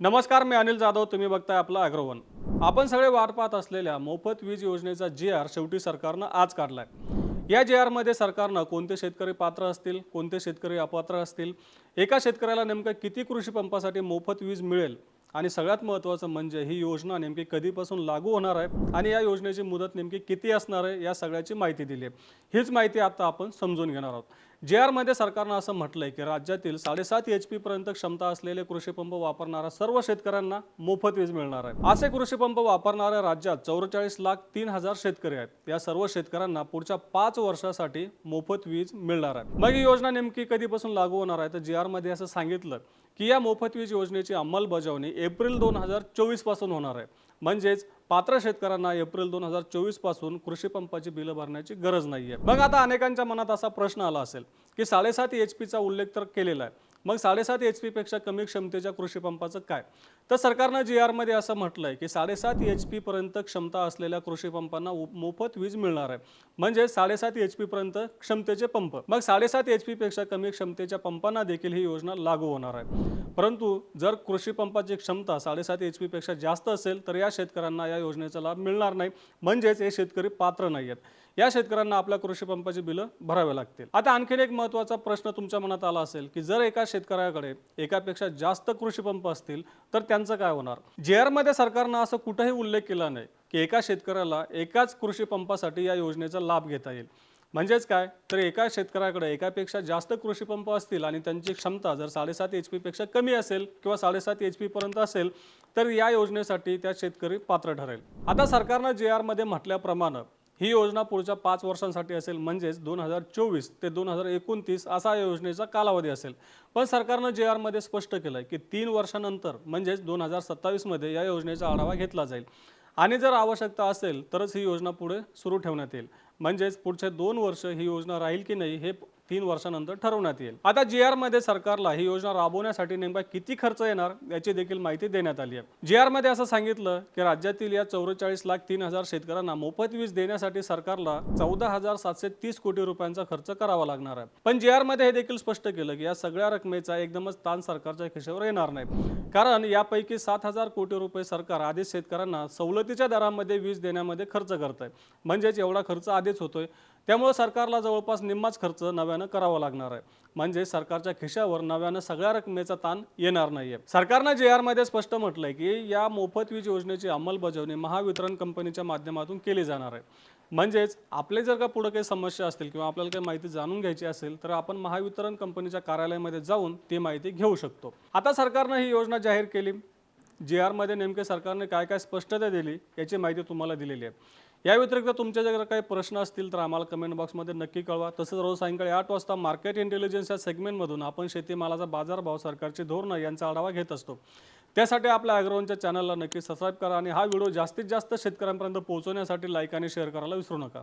नमस्कार मी अनिल जाधव. तुम्ही बघताय आपला अग्रवन. आपण सगळे वाट पाहत असलेल्या मोफत वीज योजनेचा जे आर शेवटी सरकारनं आज काढलाय. या जे आरमध्ये सरकारनं कोणते शेतकरी पात्र असतील कोणते शेतकरी अपात्र असतील एका शेतकऱ्याला नेमकं किती कृषी पंपासाठी मोफत वीज मिळेल आणि सगळ्यात महत्त्वाचं म्हणजे ही योजना नेमकी कधीपासून लागू होणार आहे आणि या योजनेची मुदत नेमकी किती असणार आहे या सगळ्याची माहिती दिली आहे हीच माहिती आता आपण समजून घेणार आहोत. जे आरमध्ये सरकारनं असं म्हटलंय की राज्यातील साडेसात एच पी पर्यंत क्षमता असलेले कृषी पंप वापरणाऱ्या सर्व शेतकऱ्यांना मोफत वीज मिळणार आहे. असे कृषी पंप वापरणाऱ्या राज्यात चौवेचाळीस लाख तीन हजार शेतकरी आहेत. या सर्व शेतकऱ्यांना पुढच्या पाच वर्षासाठी मोफत वीज मिळणार आहे. मग ही योजना नेमकी कधीपासून लागू होणार आहे? तर जी आरमध्ये असं सांगितलं की या मोफत वीज योजनेची अंमलबजावणी एप्रिल दोन हजार चोवीसपासून होणार आहे. म्हणजेच पात्र शेतकऱ्यांना एप्रिल दोन हजार चोवीसपासून कृषी पंपाची बिलं भरण्याची गरज नाहीये. मग आता अनेकांच्या मनात असा प्रश्न आला असेल की साडेसात एच पीचा उल्लेख तर केलेला आहे. मग साडेसात एच पेक्षा कमी क्षमतेच्या कृषी पंपाचं काय? तर सरकारनं जी आरमध्ये असं म्हटलंय की साडेसात एच पी पर्यंत क्षमता असलेल्या कृषी पंपांना मोफत वीज मिळणार आहे. म्हणजे साडेसात एच पी पर्यंत क्षमतेचे पंप. मग साडेसात एच पेक्षा कमी क्षमतेच्या पंपांना देखील ही योजना लागू होणार आहे. परंतु जर कृषी पंपाची क्षमता साडेसात एच पीपेक्षा जास्त असेल तर या शेतकऱ्यांना या योजनेचा लाभ मिळणार नाही. म्हणजेच हे शेतकरी पात्र नाही आहेत या शेतकऱ्यांना आपल्या कृषी पंपाची बिलं भरावे लागतील. आता आणखीन एक महत्त्वाचा प्रश्न तुमच्या मनात आला असेल की जर एका शेतकऱ्याकडे एकापेक्षा जास्त कृषी पंप असतील तर त्यांचं काय होणार? जे आरमध्ये सरकारनं असं कुठंही उल्लेख केला नाही की एका शेतकऱ्याला एकाच कृषी पंपासाठी या योजनेचा लाभ घेता येईल. म्हणजेच काय? तर एका शेतकऱ्याकडे एकापेक्षा जास्त कृषीपंप असतील आणि त्यांची क्षमता जर साडेसात एच पेक्षा कमी असेल किंवा साडेसात एच पर्यंत असेल तर या योजनेसाठी त्या शेतकरी पात्र ठरेल. आता सरकारनं जे आरमध्ये म्हटल्याप्रमाणे ही योजना पुढच्या पाच वर्षांसाठी असेल म्हणजेच दोन हजार चोवीस ते दोन हजार एकोणतीस असा या योजनेचा कालावधी असेल. पण सरकारनं जे आरमध्ये स्पष्ट केलं की तीन वर्षानंतर म्हणजेच दोन हजार सत्तावीसमध्ये या योजनेचा आढावा घेतला जाईल. आणि जर आवश्यकता असेल तरच ही योजना पुढे सुरू ठेवण्यात येईल. म्हणजेच पुढचे दोन वर्ष ही योजना राहील की नाही हे तीन वर्षानंतर ठरवण्यात येईल. आता जी मध्ये सरकारला ही योजना राबवण्यासाठी नेमका किती खर्च येणार याची देखील माहिती देण्यात आली आहे. जी मध्ये असं सांगितलं की राज्यातील या चौवेचाळीस लाख तीन हजार शेतकऱ्यांना मोफत वीज देण्यासाठी सरकारला चौदा हजार सातशे तीस कोटी रुपयांचा खर्च करावा लागणार आहे. पण जी मध्ये हे देखील स्पष्ट केलं की या सगळ्या रकमेचा एकदमच ताण सरकारच्या खिशावर येणार नाही. कारण यापैकी सात हजार कोटी रुपये सरकार आधीच शेतकऱ्यांना सवलतीच्या दरामध्ये वीज देण्यामध्ये खर्च करत आहे म्हणजेच एवढा खर्च आधीच होतोय. त्यामुळे सरकारला जवळपास निम्माच खर्च नव्या नव्यानं करावा लागणार आहे. म्हणजे सरकारच्या खिशावर नव्यानं सगळ्या रकमेचा ताण येणार नाहीये. सरकारनं जे मध्ये स्पष्ट म्हटलंय की या मोफत वीज योजनेची अंमलबजावणी महावितरण कंपनीच्या माध्यमातून केली जाणार आहे. म्हणजेच आपले जर का पुढे काही समस्या असतील किंवा आपल्याला काही माहिती जाणून घ्यायची असेल तर आपण महावितरण कंपनीच्या कार्यालयामध्ये जाऊन ती माहिती घेऊ शकतो. आता सरकारनं ही योजना जाहीर केली. जी आरमध्ये नेमके सरकारने काय काय स्पष्टता दिली याची माहिती तुम्हाला दिलेली आहे. या व्यतिरिक्त तुमच्या जर काही प्रश्न असतील तर आम्हाला कमेंट बॉक्समध्ये नक्की कळवा. तसंच रोज सायंकाळी आठ वाजता मार्केट इंटेलिजन्स या सेगमेंटमधून आपण शेतीमालाचा बाजारभाव सरकारची धोरणं यांचा आढावा घेत असतो. त्यासाठी आपल्या ॲग्रोनच्या चॅनलला नक्की सबस्क्राईब करा आणि हा व्हिडिओ जास्तीत जास्त शेतकऱ्यांपर्यंत पोहोचवण्यासाठी लाईक आणि शेअर करायला विसरू नका.